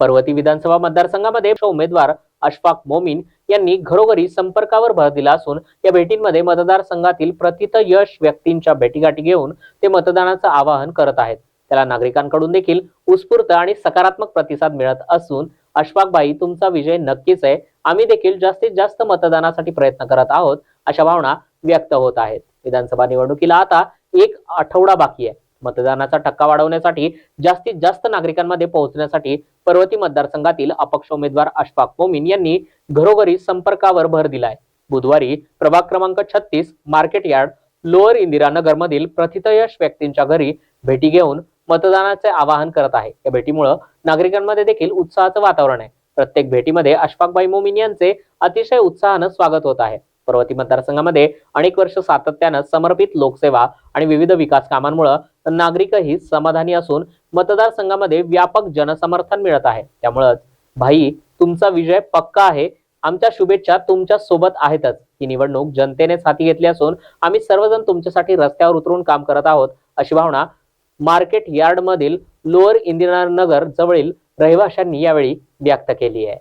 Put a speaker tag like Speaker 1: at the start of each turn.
Speaker 1: पर्वती विधानसभा मतदारसंघामध्ये उमेदवार अशफाक मोमीन यांनी घरोघरी संपर्कावर भर दिला असून या भेटींमध्ये मतदारसंघातील प्रथित यश व्यक्तींच्या भेटीगाठी घेऊन ते मतदानाचं आवाहन करत आहेत. त्याला नागरिकांकडून देखील उत्स्फूर्त आणि सकारात्मक प्रतिसाद मिळत असून अशफाकबाई तुमचा विजय नक्कीच आहे. आम्ही देखील जास्तीत जास्त मतदानासाठी प्रयत्न करत आहोत अशा भावना व्यक्त होत आहेत. विधानसभा निवडणुकीला आता एक आठवडा बाकी आहे. मतदानाचा टक्का वाढवण्यासाठी जास्तीत जास्त नागरिकांमध्ये पोहोचण्यासाठी पर्वती मतदारसंघातील अपक्ष उमेदवार अशफाक मोमीन यांनी घरोघरी संपर्कावर भर दिलाय. बुधवारी प्रभाग क्रमांक छत्तीस मार्केट यार्ड लोअर इंदिरानगर मधील प्रथितयश व्यक्तींच्या घरी भेटी घेऊन मतदानाचे आवाहन करत आहे. या भेटीमुळं नागरिकांमध्ये देखील उत्साहाचं वातावरण आहे. प्रत्येक भेटीमध्ये अशफाकबाई मोमीन यांचे अतिशय उत्साहानं स्वागत होत आहे. पर्वती मतदारसंघामध्ये अनेक वर्ष सातत्यानं समर्पित लोकसेवा आणि विविध विकास कामांमुळे नागरिकही समाधानी असून मतदारसंघामध्ये व्यापक जनसमर्थन मिळत आहे. त्यामुळंच भाई तुमचा विजय पक्का आहे. आमच्या शुभेच्छा तुमच्यासोबत आहेतच. ही निवडणूक जनतेनेच हाती घेतली असून आम्ही सर्वजण तुमच्यासाठी रस्त्यावर उतरून काम करत आहोत अशी भावना मार्केट यार्ड मधील लोअर इंदिरानगर जवळील रहिवाशांनी यावेळी व्यक्त केली आहे.